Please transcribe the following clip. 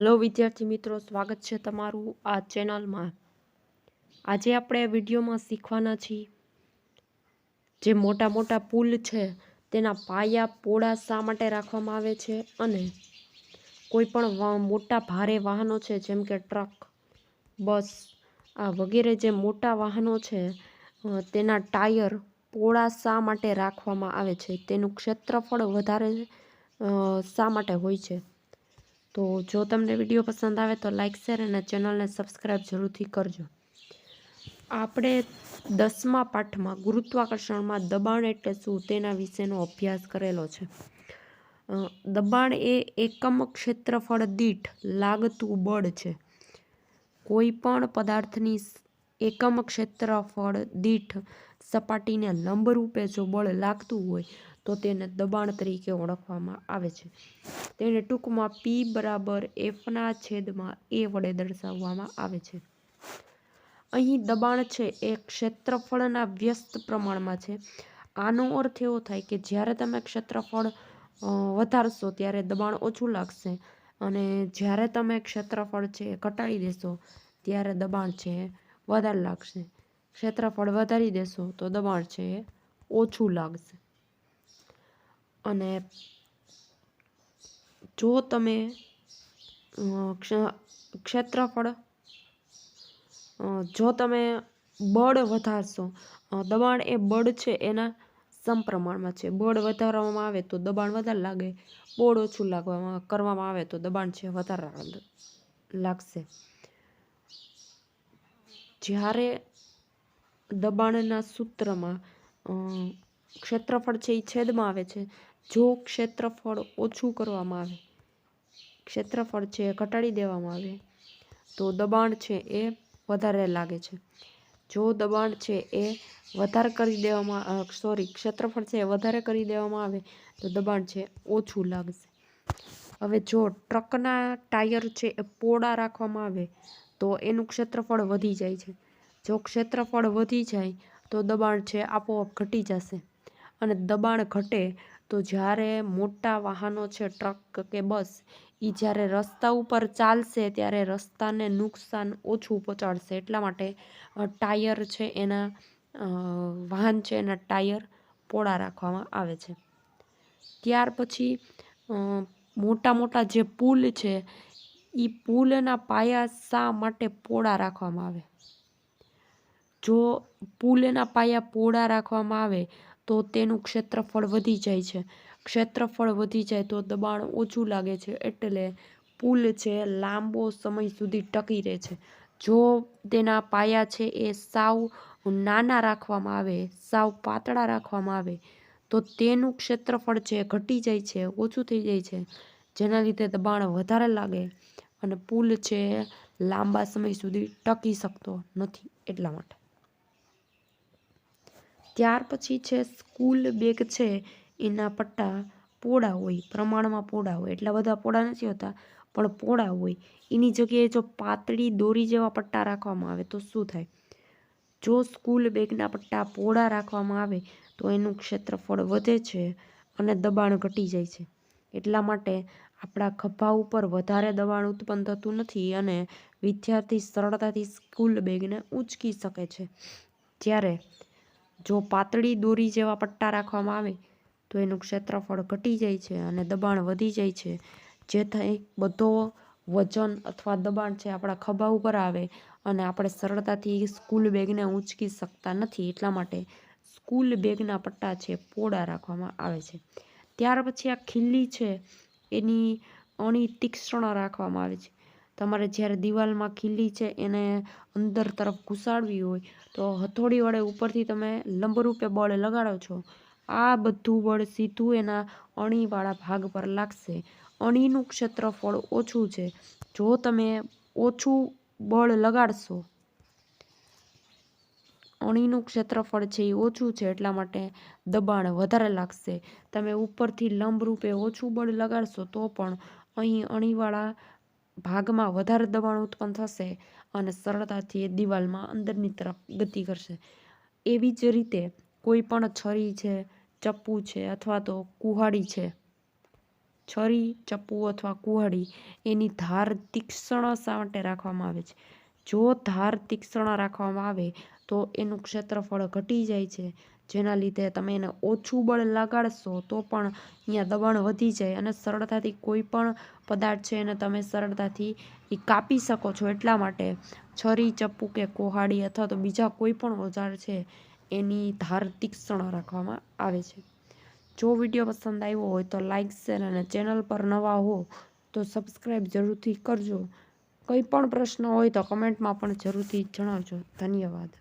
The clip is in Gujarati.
હેલો વિદ્યાર્થી મિત્રો, સ્વાગત છે તમારું આ ચેનલમાં. આજે આપણે વિડીયોમાં શીખવાના છીએ જે મોટા મોટા પુલ છે, તેના પાયા પોળા શા માટે રાખવામાં આવે છે અને કોઈ પણ મોટા ભારે વાહનો છે, જેમ કે ટ્રક, બસ, આ વગેરે જે મોટા વાહનો છે તેના ટાયર પોળા શા માટે રાખવામાં આવે છે, તેનું ક્ષેત્રફળ વધારે શા માટે હોય છે? તો જો તમને વીડિયો પસંદ આવે તો લાઇક શેર અને ચેનલને સબસ્ક્રાઈબ જરૂરથી કરજો. આપણે દસમા પાઠમાં ગુરુત્વાકર્ષણમાં દબાણ એટલે શું તેના વિશેનો અભ્યાસ કરેલો છે. દબાણ એ એકમ ક્ષેત્રફળ દીઠ લાગતું બળ છે. કોઈ પણ પદાર્થની એકમ ક્ષેત્રફળ દીઠ સપાટીને લંબરૂપે જો બળ લાગતું હોય, તો તેને દબાણ તરીકે ઓળખવામાં આવે છે. તેને ટૂંકમાં પી બરાબર એફના છેદમાં એ વડે દર્શાવવામાં આવે છે. અહીં દબાણ છે એ ક્ષેત્રફળના વ્યસ્ત પ્રમાણમાં છે. આનો અર્થ એવો થાય કે જ્યારે તમે ક્ષેત્રફળ વધારશો ત્યારે દબાણ ઓછું લાગશે અને જ્યારે તમે ક્ષેત્રફળ છે એ ઘટાડી દેશો, ત્યારે દબાણ છે વધારે લાગશે. ક્ષેત્રફળ વધારી દેશો તો દબાણ છે એ ઓછું લાગશે. અને જો તમે ક્ષેત્રફળ જો તમે બળ વધારશો દબાણ એ બળ છે એના સમપ્રમાણમાં છે. બળ વધારવામાં આવે તો દબાણ વધારે લાગે, બળ ઓછું લાગવામાં, કરવામાં આવે તો દબાણ છે વધારે લાગશે. જ્યારે દબાણના સૂત્રમાં ક્ષેત્રફળ છે એ છેદમાં આવે છે. જો ક્ષેત્રફળ ઓછું કરવામાં આવે, ક્ષેત્રફળ છે એ ઘટાડી દેવામાં આવે, તો દબાણ છે એ વધારે લાગે છે. જો દબાણ છે એ વધારે કરી દેવામાં સોરી ક્ષેત્રફળ છે એ વધારે કરી દેવામાં આવે, તો દબાણ છે ઓછું લાગશે. હવે જો ટ્રકના ટાયર છે એ પોળા રાખવામાં આવે, તો એનું ક્ષેત્રફળ વધી જાય છે. જો ક્ષેત્રફળ વધી જાય, તો દબાણ છે આપોઆપ ઘટી જશે. અને દબાણ ઘટે, તો જ્યારે મોટા વાહનો છે, ટ્રક કે બસ એ જ્યારે રસ્તા ઉપર ચાલશે, ત્યારે રસ્તાને નુકસાન ઓછું પહોંચાડશે. એટલા માટે ટાયર છે એના વાહન છે એના ટાયર પોળા રાખવામાં આવે છે. ત્યાર પછી મોટા મોટા જે પુલ છે એ પુલના પાયા શા માટે પોળા રાખવામાં આવે? જો પુલના પાયા પોળા રાખવામાં આવે, તો તેનું ક્ષેત્રફળ વધી જાય છે. ક્ષેત્રફળ વધી જાય તો દબાણ ઓછું લાગે છે એટલે પુલ છે લાંબો સમય સુધી ટકી રહે છે. જો તેના પાયા છે એ સાવ નાના રાખવામાં આવે, સાવ પાતળા રાખવામાં આવે, તો તેનું ક્ષેત્રફળ છે ઘટી જાય છે, ઓછું થઈ જાય છે, જેના લીધે દબાણ વધારે લાગે અને પુલ છે લાંબા સમય સુધી ટકી શકતો નથી એટલા માટે. ત્યાર પછી છે સ્કૂલ બેગ છે, એના પટ્ટા પોળા હોય, પ્રમાણમાં પોળા હોય. એટલા બધા પોળા નથી હોતા, પણ પોળા હોય. એની જગ્યાએ જો પાતળી દોરી જેવા પટ્ટા રાખવામાં આવે તો શું થાય? જો સ્કૂલ બેગના પટ્ટા પોળા રાખવામાં આવે, તો એનું ક્ષેત્રફળ વધે છે અને દબાણ ઘટી જાય છે. એટલા માટે આપણા ખભા ઉપર વધારે દબાણ ઉત્પન્ન થતું નથી અને વિદ્યાર્થી સરળતાથી સ્કૂલ બેગને ઉંચકી શકે છે. જ્યારે જો પાતળી દોરી જેવા પટ્ટા રાખવામાં આવે, તો એનું ક્ષેત્રફળ ઘટી જાય છે અને દબાણ વધી જાય છે. જે થાય બધો વજન અથવા દબાણ છે આપણા ખભા ઉપર આવે અને આપણે સરળતાથી સ્કૂલ બેગને ઊંચકી શકતા નથી. એટલા માટે સ્કૂલ બેગના પટ્ટા છે પોળા રાખવામાં આવે છે. ત્યાર પછી આ ખીલ્લી છે, એની અણી તીક્ષ્ણ રાખવામાં આવે છે. તમારે જ્યારે દિવાલમાં ખીલી છે એને અંદર તરફ ઘુસાડવી હોય, તો હથોડી વડે ઉપરથી તમે લંબરૂપે બળ લગાડો છો. આ બધું બળ સીધું એના અણીવાળા ભાગ પર લાગશે. અણીનું ક્ષેત્રફળ ઓછું છે. જો તમે ઓછું બળ લગાડશો, અણીનું ક્ષેત્રફળ છે એ ઓછું છે, એટલા માટે દબાણ વધારે લાગશે. તમે ઉપરથી લંબરૂપે ઓછું બળ લગાડશો તો પણ અહીં અણીવાળા ભાગમાં વધારે દબાણ ઉત્પન્ન થશે અને સરળતાથી એ દિવાલમાં અંદરની તરફ ગતિ કરશે. એવી જ રીતે કોઈ પણ છરી છે, ચપ્પુ છે અથવા તો કુહાડી છે, છરી, ચપ્પુ અથવા કુહાડી, એની ધાર તીક્ષ્ણ શા માટે રાખવામાં આવે છે? જો ધાર તીક્ષ્ણ રાખવામાં આવે તો એનું ક્ષેત્રફળ ઘટી જાય છે. જેના લીધે તમે એને ઓછું બળ લગાડશો તો પણ અહીંયા દબાણ વધી જાય અને સરળતાથી કોઈ પણ પદાર્થ છે એને તમે સરળતાથી એ કાપી શકો છો. એટલા માટે છરી, ચપ્પુ કે કોહાડી અથવા તો બીજા કોઈ પણ ઓજાર છે એની ધાર તીક્ષ્ણ રાખવામાં આવે છે. જો વીડિયો પસંદ આવ્યો હોય તો લાઇક શેર અને ચેનલ પર નવા હો તો સબસ્ક્રાઈબ જરૂરથી કરજો. કંઈ પણ પ્રશ્ન હોય તો કમેન્ટમાં પણ જરૂરથી જણાવજો. ધન્યવાદ.